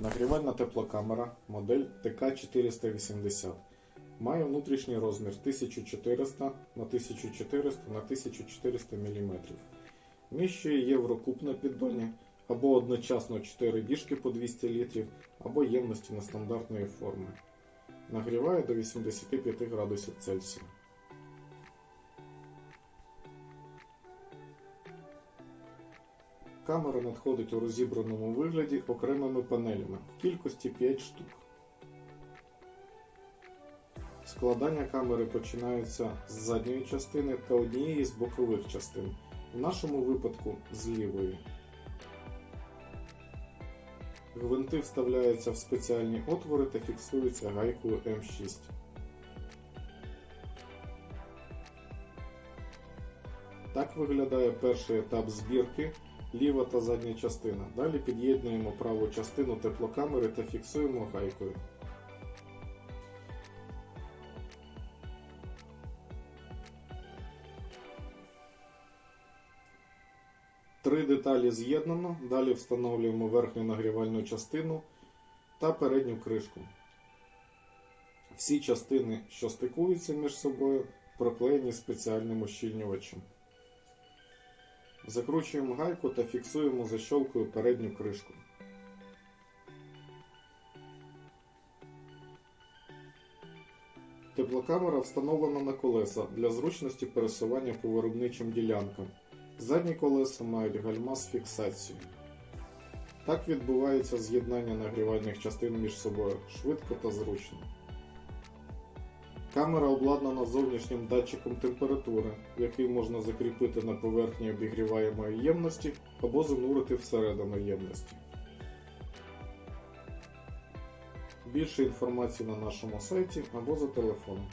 Нагрівальна теплокамера модель ТК480 має внутрішній розмір 1400 на 1400 на 1400 мм. Вміщує єврокуб на піддоні або одночасно 4 діжки по 200 літрів, або ємності нестандартної форми. Нагріває до 85 градусів Цельсія. Камера надходить у розібраному вигляді окремими панелями в кількості 5 штук. Складання камери починається з задньої частини та однієї з бокових частин, в нашому випадку з лівої. Гвинти вставляються в спеціальні отвори та фіксуються гайкою М6. Так виглядає перший етап збірки ліва та задня частина. Далі під'єднуємо праву частину теплокамери та фіксуємо гайкою. Три деталі з'єднано, далі встановлюємо верхню нагрівальну частину та передню кришку. Всі частини, що стикуються між собою, проклеєні спеціальним ощільнювачем. Закручуємо гайку та фіксуємо защолкою передню кришку. Теплокамера встановлена на колеса для зручності пересування по виробничим ділянкам. Задні колеса мають гальма з фіксацією. Так відбувається з'єднання нагрівальних частин між собою швидко та зручно. Камера обладнана зовнішнім датчиком температури, який можна закріпити на поверхні обігріваємої ємності або занурити всередину ємності. Більше інформації на нашому сайті або за телефоном.